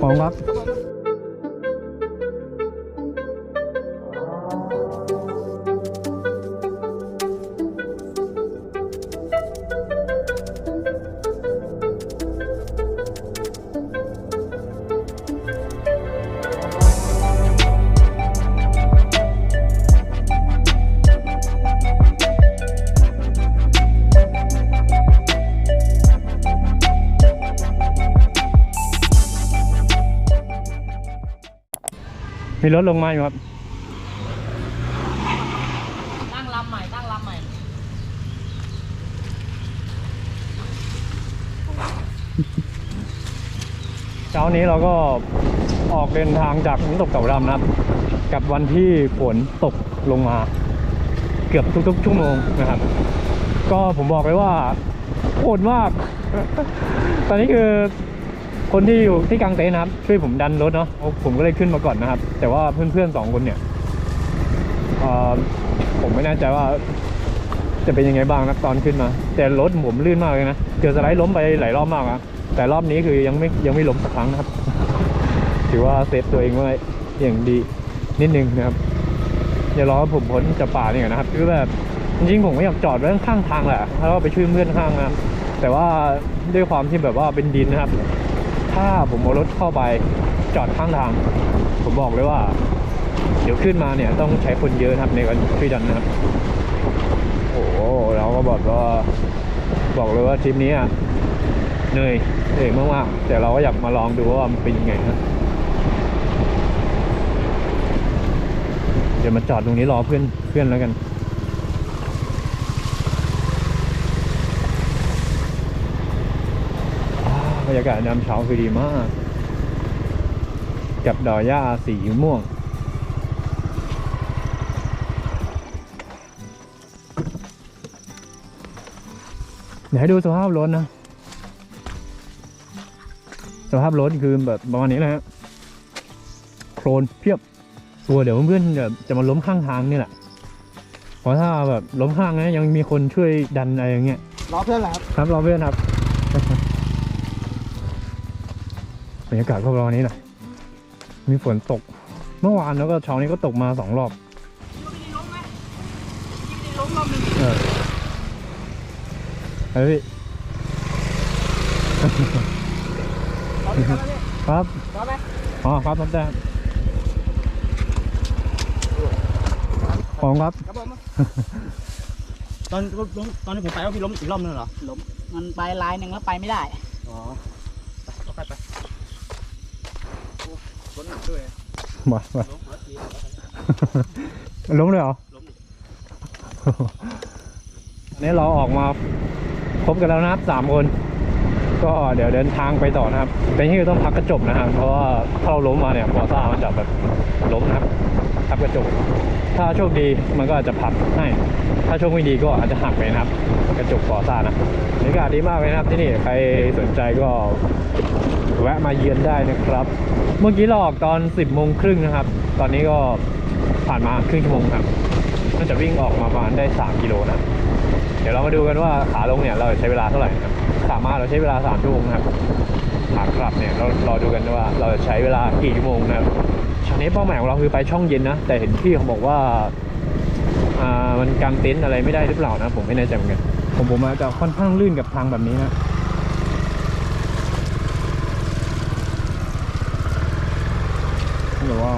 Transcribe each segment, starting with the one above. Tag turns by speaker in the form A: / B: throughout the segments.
A: ขอ มีรถลงมาอยู่ครับ
B: ตั้งลำใหม่ ตั้งลำใหม่
A: เช้านี้เราก็ออกเดินทางจากน้ำตกเต่าดำนะครับ กับวันที่ฝนตกลงมา เกือบทุกๆชั่วโมงนะครับ ก็ผมบอกเลยว่าโหดมาก ตอนนี้คือ คนที่อยู่ที่กลางเต็นท์นะครับ ช่วยผมดันรถเนาะผมก็เลยขึ้นมาก่อนนะครับ แต่ว่าเพื่อนๆสองคนเนี่ยผมไม่แน่ใจว่าจะเป็นยังไงบ้างนะตอนขึ้นมา แต่รถผมลื่นมากเลยนะเจอสไลด์ล้มไปหลายรอบมากอะแต่รอบนี้คือยังไม่ยังไม่ล้มสักครั้งนะครับ ถือว่าเซฟตัวเองไว้อย่างดีนิดนึงนะครับเดี๋ยวรอผมพ้นจากป่านี่ก่อนนะครับคือแบบจริงๆผมก็อยากจอดไว้ข้างทางแหละแล้วก็ไปช่วยเพื่อนข้างนะครับแต่ว่าด้วยความที่แบบว่าเป็นดินนะครับ ถ้าผมเอารถเข้าไปจอดข้างทาง ผมบอกเลยว่า เดี๋ยวขึ้นมาเนี่ยต้องใช้คนเยอะครับในการช่วยดันนะครับโอ้โหเราก็บอกว่าบอกเลยว่าทริปนี้อะเหนื่อยเหนื่อยมากๆแต่เราก็อยากมาลองดูว่ามันเป็นยังไงนะเดี๋ยวมาจอดตรงนี้รอเพื่อนเพื่อนแล้วกันอ่า บรรยากาศยามเช้าคือดีมาก กับดอกหญ้าสีม่วงเดี๋ยวให้ดูสภาพรถนะ สภาพรถคือแบบประมาณนี้นะฮะโคลนเพียบตัวเดี๋ยวเพื่อนๆจะจะมาล้มข้างทางนี่แหละ เพราะถ้าแบบล้มข้างนะยังมีคนช่วยดันอะไรอย่างเงี้ย
C: รอเพื่อนเหรอครับ
A: ครับรอเพื่อนครับ บรรยากาศก็ประมาณนี้แหละมีฝนตก เมื่อวานแล้วก็เช้านี้ก็ตกมาสองรอบเออเฮ้ยพี่ครับ
C: รอไหม
A: อ๋อครับครับได้ครับของครับ
C: ครับผมตอนล้มตอนที่ผมไปว่าพี่ล้มอีกรอบนึงเหรอ
B: ล้มมันไปลายหนึ่งแล้วไปไม่ได้
C: อ๋อไปไปฝนหนักด้วย
A: มามา
C: ล้ม
A: เลยเหรอนี่เราออกมาครบกันแล้วนะครับสามคน ก็เดี๋ยวเดินทางไปต่อนะครับ แต่นี่ต้องพักกระจกนะครับ เพราะว่าถ้าเราล้มมาเนี่ยฟอซ่ามันจะแบบล้มนะครับพับกระจก ถ้าโชคดีมันก็อาจจะพับให้ ถ้าโชคไม่ดีก็อาจจะหักไปนะครับ กระจกฟอร์ซ่านะบรรยากาศดีมากเลยนะครับที่นี่ ใครสนใจก็ แวะมาเยือนได้นะครับ เมื่อกี้เราออกตอน 10โมงครึ่งนะครับ ตอนนี้ก็ผ่านมาครึ่งชั่วโมงครับน่าจะวิ่งออกมาประมาณได้ 3 กิโลนะ เดี๋ยวเรามาดูกันว่าขาลงเนี่ยเราจะใช้เวลาเท่าไหร่นะครับขามาเราใช้เวลา3ชั่วโมงครับขากลับเนี่ยเรารอดูกันว่าเราจะใช้เวลากี่ชั่วโมงนะครับชันนี้เป้าหมายของเราคือไปช่องเย็นนะ แต่เห็นพี่เขาบอกว่าอ่ามันกางเต็นท์อะไรไม่ได้หรือเปล่านะ ผมไม่แน่ใจเหมือนกันผมผมอาจจะค่อนข้างลื่นกับทางแบบนี้นะหรือว่า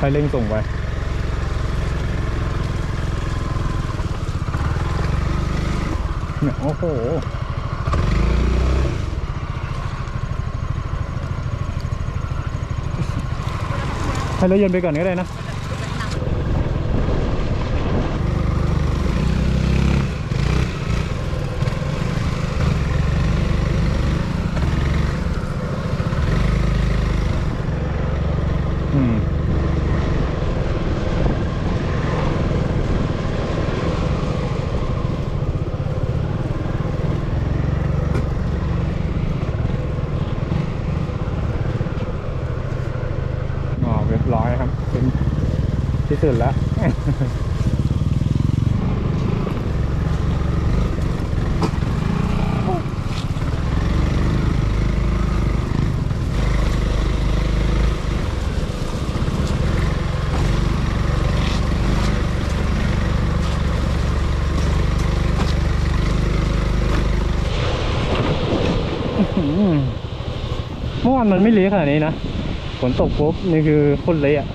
A: ค่อยเร่งส่งไปเนี่ยโอ้โหให้รถเย็นไปก่อนก็ได้นะ สุดแล้วเมื่อวานมันไม่เละขนาดนี้นะฝนตกปุ๊บนี่คือคนเละอะ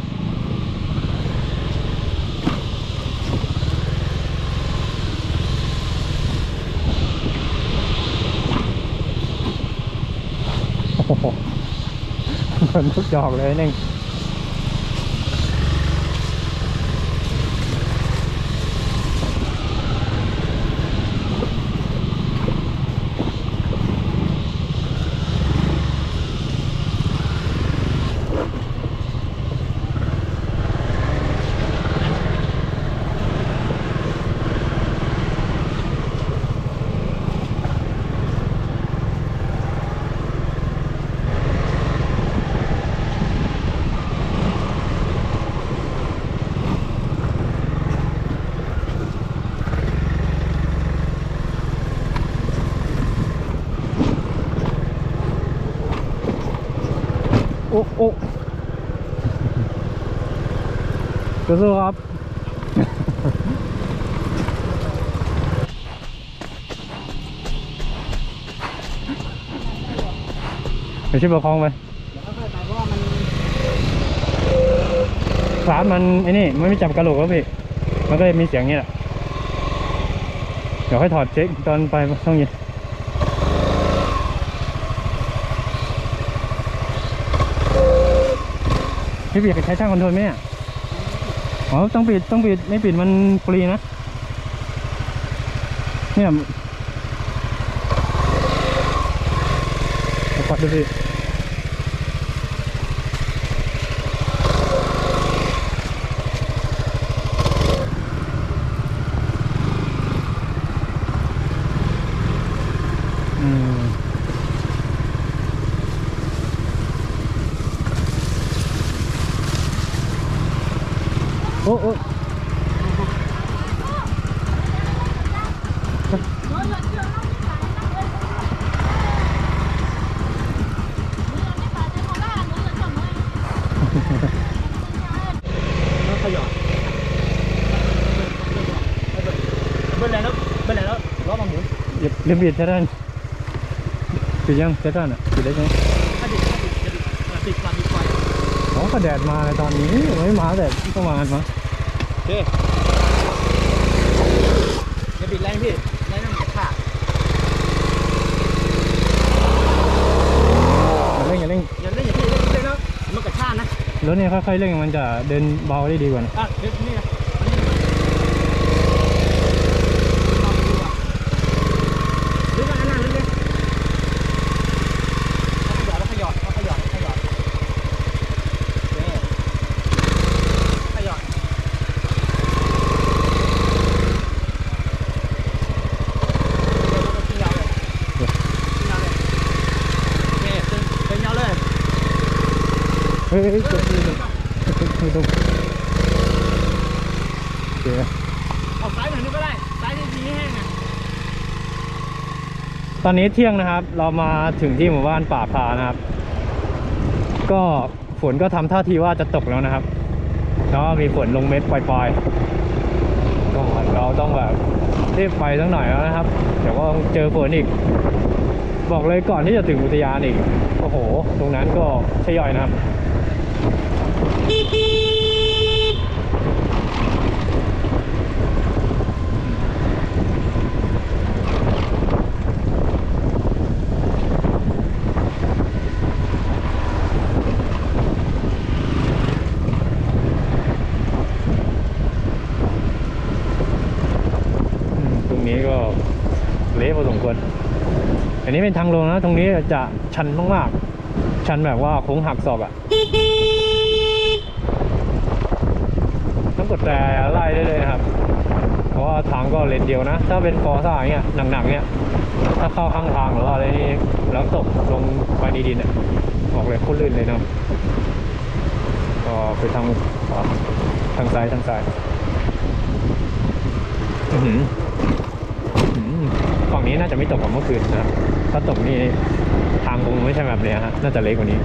A: มันทุกดอกเลยเน่ง โอ้โอ้ สู้ๆครับไปช่วยประคองไป
B: เดี๋ยวค่อยๆไปเพรามัน
A: คลาสมันไอ้นี่มันไม่จับกระโหลกแล้วพี่ มันก็เลยมีเสียงอย่างนี้แหละ เดี๋ยวค่อยถอดเช็คตอนไปช่องเย็นพี่ปิดใช้ช่างคอนโทรลไหมเนี่ย อ๋อต้องปิดต้องปิดไม่ปิดมันฟรีนะ เนี่ยปัดดูสิ อืมโอ้โอ้
C: แล้วขยอดเบิ้ลแล้วเบิ้ลแล้วรอบมาหมุน
A: อย่าลืมปิดใช่ไหมปิดยังใช่ไหมอะปิดได้ใช่ไหม
C: ถ้าติดถ้าติดจะติดติดความมีไฟ
A: อ๋อก็แดดมาในตอนนี้ไม่มาแต่ประมาณมา
C: โอเคอย่าบิดแรงพี่แรงนั่นมันจะขาด
A: อย่าเร่งอย่าเร่ง
C: อย่าเล่นอย่าพี่เล่นเล่นแล้วมันกระชากนะ
A: รถเนี่ยค่อยๆเร่งมันจะเดินเบาได้ดีกว่านะ
C: อะเดี๋ยวนี่นะหรือว่าอันนั้นเลยแล้วขยอดแล้วขยอดขยอดขยอดขยอดกินยาวเลยกินยาวเลยโอเคเป็นยาวเลย
A: เฮ้ยเฮ้ยกดไม่ต้องไม่ต้องโอ เค
C: เอาซ้ายหน่อยนึงก็ได้ ซ้ายที่ทีแห้งอะ
A: ตอนนี้เที่ยงนะครับ เรามาถึงที่หมู่บ้านป่าพานะครับ ก็ฝนก็ทำท่าทีว่าจะตกแล้วนะครับ แล้วก็มีฝนลงเม็ดปล่อยๆก็เราต้องแบบรีบไปสักหน่อยแล้วนะครับ เดี๋ยวก็ต้องเจอฝนอีก บอกเลยก่อนที่จะถึงอุทยานอีก โอ้โห ตรงนั้นก็ใช่ย่อยนะครับอืมตรงนี้ก็เละพอสมควร อันนี้ เป็นทางลงนะ ตรงนี้จะชันมากๆ ชันแบบว่าโค้งหักศอกอะ่ะต้องกดแต่ไล่ได้เลยครับ เพราะว่าทางก็เลนเดียวนะ ถ้าเป็นฟอร์ซ่าอย่างเงี้ยหนักๆเนี้ยถ้าเข้าข้างทางหรืออะไรนี่แล้วตกลงไปในดินอะบอกเลยโคตรลื่นเลยนะก็ไปทางทางซ้ายทางซ้ายอือหือ ฝั่งนี้น่าจะไม่ตกกว่าเมื่อคืนนะครับถ้าตกนี่ทางคงไม่ใช่แบบนี้ฮะน่าจะเล็กกว่านี้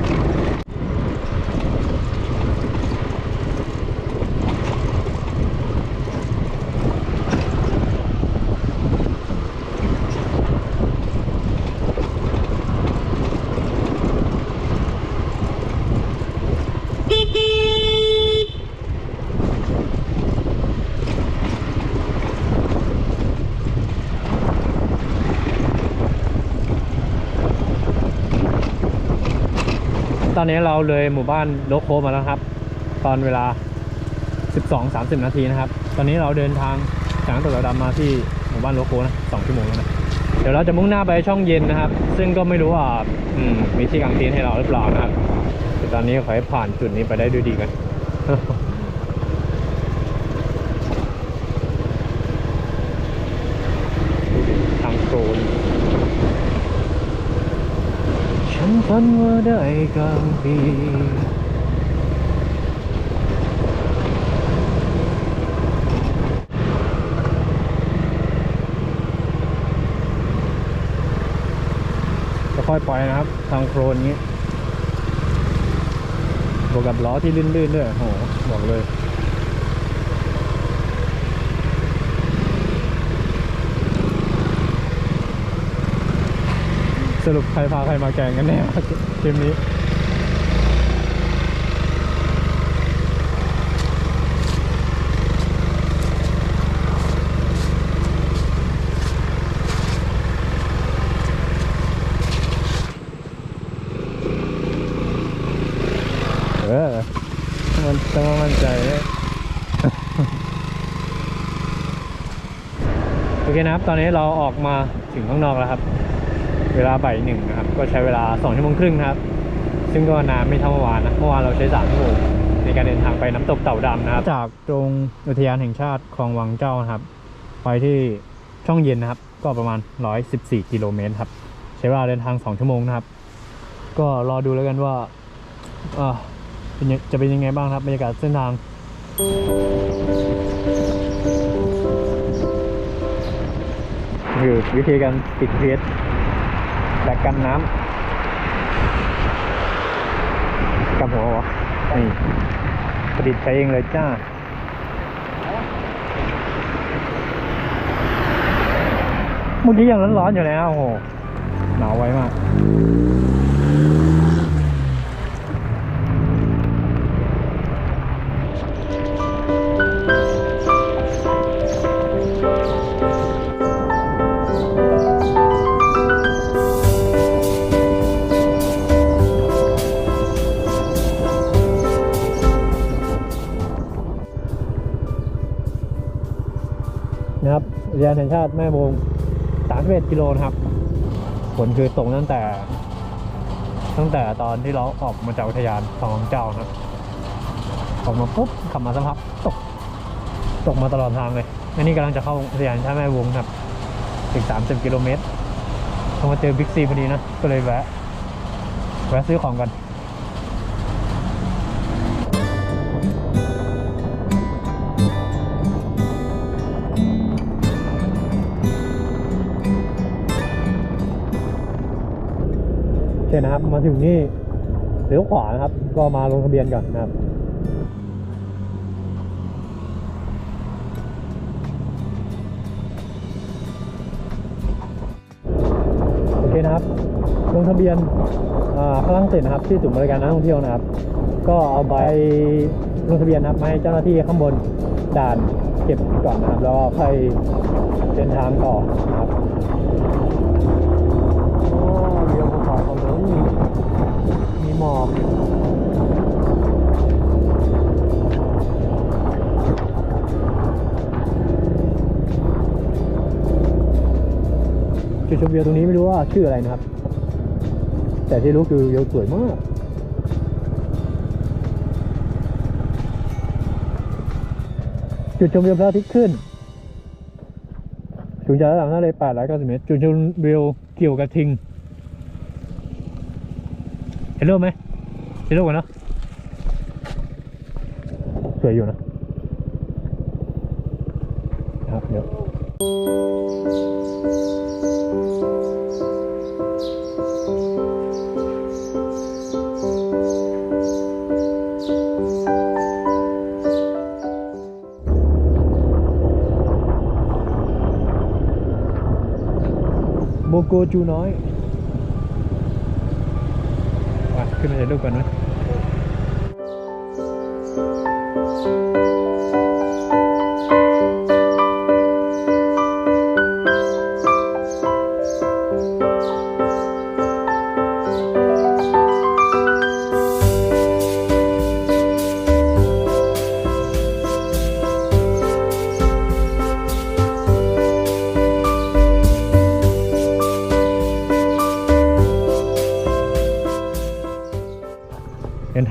A: ตอนนี้เราเลยหมู่บ้านโลโคมาแล้วครับ ตอนเวลา 12 30 นาทีนะครับ ตอนนี้เราเดินทางจากตึกเหวดำมาที่หมู่บ้านโลโคนะสองชั่วโมงแล้วนะเดี๋ยวเราจะมุ่งหน้าไปช่องเย็นนะครับ ซึ่งก็ไม่รู้ว่าอืมมีที่กางเต็นท์ให้เราหรือเปล่านะครับแต่ตอนนี้ขอให้ผ่านจุดนี้ไปได้ด้วยดีกัน ทางโคลนฉัน ฝันว่าได้กลางปีจะค่อยปล่อยนะครับ ทางโคลนนี้ บวกกับล้อที่ลื่นๆด้วยโอ้โหบอกเลย สรุปใครพาใครมาแกงกันแน่คลิปนี้เออมันต้องมั่นใจเลยโอเคนะครับ ตอนนี้เราออกมาถึงข้างนอกแล้วครับ เวลาบ่ายหนึ่งนะครับ ก็ใช้เวลา2ชั่วโมงครึ่งนะครับ ซึ่งก็นานไม่เท่าเมื่อวานนะเมื่อวานเราใช้3ชั่วโมงในการเดินทางไปน้ำตกเต่าดำนะครับ จากตรงอุทยานแห่งชาติคลองวังเจ้านะครับ ไปที่ช่องเย็นนะครับ ก็ประมาณ 114 กิโลเมตรครับ ใช้เวลาเดินทาง 2 ชั่วโมงนะครับ ก็รอดูแล้วกันว่าเอ่อเป็นยังจะเป็นยังไงบ้างครับบรรยากาศเส้นทางคือวิธีการปิดเพจ แบบกันน้ำกับหัววะนี่ประดิษฐ์ใช้เองเลยจ้าเมื่อกี้ยังร้อนๆอยู่เลยนะโอ้โหหนาวไว้มาก ยานแห่งชาติแม่วง31กิโลนะครับ ผลคือตกตั้งแต่ ตั้งแต่ตอนที่เราออกมาจากอุทยานคลองเจ้านะครับออกมาปุ๊บขับมาสักพักตก ตกมาตลอดทางเลย อันนี้กำลังจะเข้าอุทยานแห่งชาติแม่วงครับอีก30กิโลเมตรพอมาเจอบิ๊กซีพอดีนะ ก็เลยแวะ แวะซื้อของกัน โอเคนะครับ มาถึงนี่เลี้ยวขวานะครับ ก็มาลงทะเบียนก่อนนะครับโอเคนะครับ ลงทะเบียนอ่าข้างล่งเสร็จนะครับ ที่ศูนย์บริการนักท่องเที่ยวนะครับ ก็เอาใบลงทะเบียนนะครับมาให้เจ้าหน้าที่ข้างบนด่านเก็บก่อนนะครับ แล้วก็ค่อยเดินทางต่อนะครับ วิวตรงนี้ไม่รู้ว่าชื่ออะไรนะครับ แต่ที่รู้คือวิวสวยมากจุดชมวิวพระอาทิตย์ขึ้นสูงจากระดับน้ำทะเล890เมตร จุดชมวิวเกี่ยวกับทิง เห็นรูปไหมเห็นรูปกันเนอะสวยอยู่นะนะครับเดี๋ยว โมโกจูน้อยม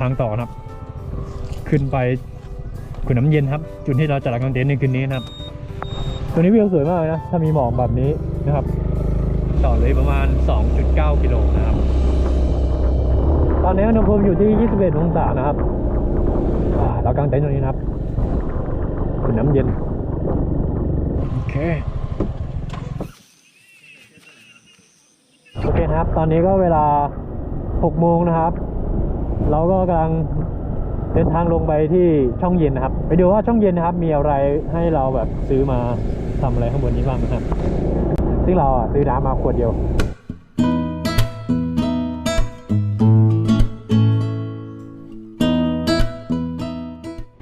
A: ทางต่อนะครับ ขึ้นไปขุนน้ำเย็นครับ จุดที่เราจัดกางเต็นท์ในคืนนี้นะครับตัวนี้วิวสวยมากเลยนะ ถ้ามีหมอกแบบนี้นะครับ ต่อเลยประมาณ 2.9 กิโลนะครับ ตอนนี้อุณหภูมิอยู่ที่ 21 องศานะครับอ่าเรากางเต็นท์ตรงนี้นะครับขุนน้ำเย็น โอเคโอเคนะครับ ตอนนี้ก็เวลา 6 โมงนะครับ เราก็กำลังเดินทางลงไปที่ช่องเย็นนะครับ ไปดูว่าช่องเย็นนะครับ มีอะไรให้เราแบบซื้อมาทำอะไรข้างบนนี้บ้างนะครับ ซึ่งเราอะซื้อน้ำมาขวดเดียว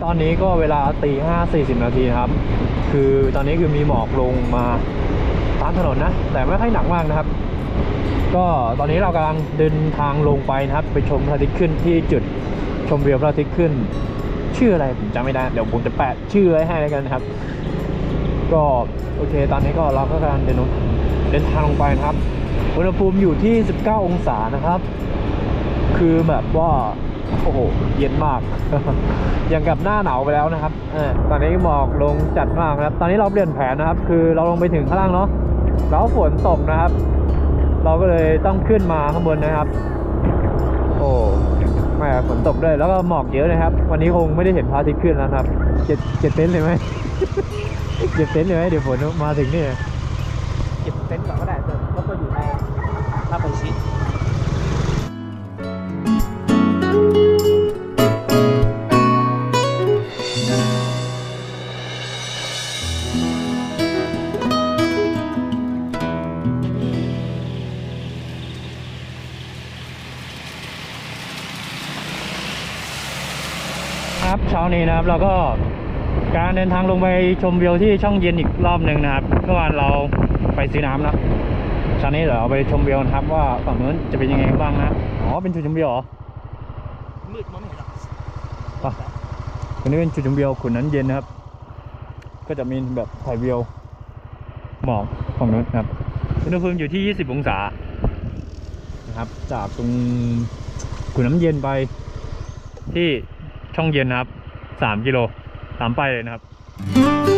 A: ตอนนี้ก็เวลาตีห้าสี่สิบนาทีครับ คือตอนนี้คือมีหมอกลงมาตามถนนนะ แต่ไม่ค่อยหนักมากนะครับ ก็ตอนนี้เรากำลังเดินทางลงไปนะครับ ไปชมพระอาทิตย์ขึ้นที่จุดชมวิวพระอาทิตย์ขึ้น ชื่ออะไรผมจำไม่ได้ เดี๋ยวผมจะแปะชื่อไว้ให้แล้วกันนะครับ ก็โอเค ตอนนี้ก็เราก็กำลังเดินเดินทางลงไปนะครับอุณหภูมิอยู่ที่ 19 องศานะครับ คือแบบว่าโอ้โหเย็นมาก อย่างกับหน้าหนาวไปแล้วนะครับอตอนนี้หมอกลงจัดมากนะครับ ตอนนี้เราเปลี่ยนแผนนะครับ คือเราลงไปถึงข้างล่างเนาะแล้วฝนตกนะครับ เราก็เลยต้องขึ้นมาข้างบนนะครับ โอ้แม่ฝนตกด้วยแล้วก็หมอกเยอะนะครับ วันนี้คงไม่ได้เห็นพระอาทิตย์ขึ้นแล้วครับเจ็ดเจ็ดเต็นท์เลยไหมเจ็ดเต็นท์เลยไหมเดี๋ยวฝนมาถึงนี่
C: เจ็บเต็นท์ก่อนก็ได้เถอะเพรา นี้
A: นะครับ เราก็การเดินทางลงไปชมวิวที่ช่องเย็นอีกรอบหนึ่งนะครับเมื่อวานเราไปซื้อน้ำนะครับเช้านี้เดี๋ยวเราไปชมวิวนะครับ ว่าฝั่งนู้นจะเป็นยังไงบ้างนะอ๋อเป็นจุดชมวิวเหรอ
C: มืดมองไม่เห็นหรอก
A: ไปตรงนี้เป็นจุดชมวิวขุนนั้นเย็นนะครับ ก็จะมีแบบถ่ายวิวหมอกฝั่งนู้นนะครับอุณหภูมิอยู่ที่ 20 องศานะครับ จากตรงขุนน้ำเย็นไปที่ช่องเย็นนะครับ 3 กิโลตามไปเลยนะครับ